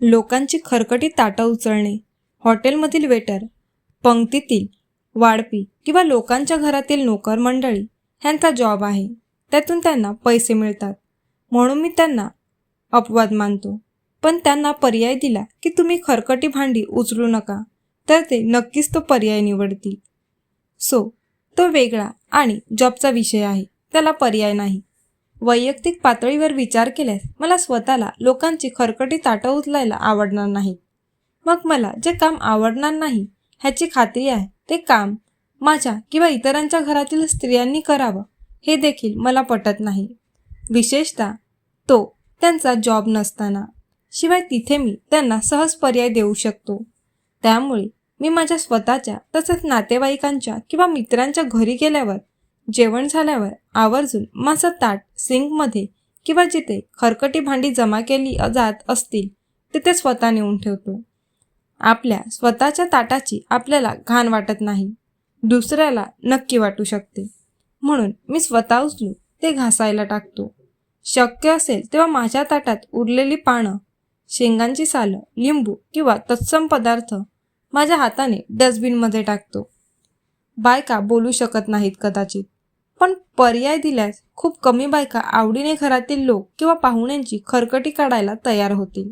लोकांची खरकटी ताटं उचलणे हॉटेलमधील वेटर पंक्तीतील वाढपी किंवा लोकांच्या घरातील नोकर मंडळी ह्यांचा जॉब आहे. त्यातून त्यांना पैसे मिळतात. म्हणून मी त्यांना अपवाद मानतो. पण त्यांना पर्याय दिला की तुम्ही खरकटी भांडी उचलू नका तर ते नक्कीच तो पर्याय निवडतील. सो तो वेगळा आणि जॉबचा विषय आहे. त्याला पर्याय नाही. वैयक्तिक पातळीवर विचार केल्यास मला स्वतःला लोकांची खरकटी ताटं उचलायला आवडणार नाही. मग मला जे काम आवडणार नाही ह्याची खात्री आहे ते काम माझ्या किंवा इतरांच्या घरातील स्त्रियांनी करावं हे देखील मला पटत नाही. विशेषतः तो त्यांचा जॉब नसताना. शिवाय तिथे मी त्यांना सहज पर्याय देऊ शकतो. त्यामुळे मी माझ्या स्वतःच्या तसेच नातेवाईकांच्या किंवा मित्रांच्या घरी गेल्यावर जेवण झाल्यावर आवर्जून माझं ताट सिंकमध्ये किंवा जिथे खरकटी भांडी जमा केली जात असतील तिथे स्वतः नेऊन ठेवतो. आपल्या स्वतःच्या ताटाची आपल्याला घाण वाटत नाही. दुसऱ्याला नक्की वाटू शकते. म्हणून मी स्वतः उचलू ते घासायला टाकतो. शक्य असेल तेव्हा माझ्या ताटात उरलेली पानं शेंगांची सालं लिंबू किंवा तत्सम पदार्थ माझ्या हाताने डस्टबिनमध्ये टाकतो. बायका बोलू शकत नाहीत कदाचित. पण पर्याय दिल्यास खूप कमी बायका आवडीने घरातील लोक किंवा पाहुण्यांची खरकटी काढायला तयार होतील.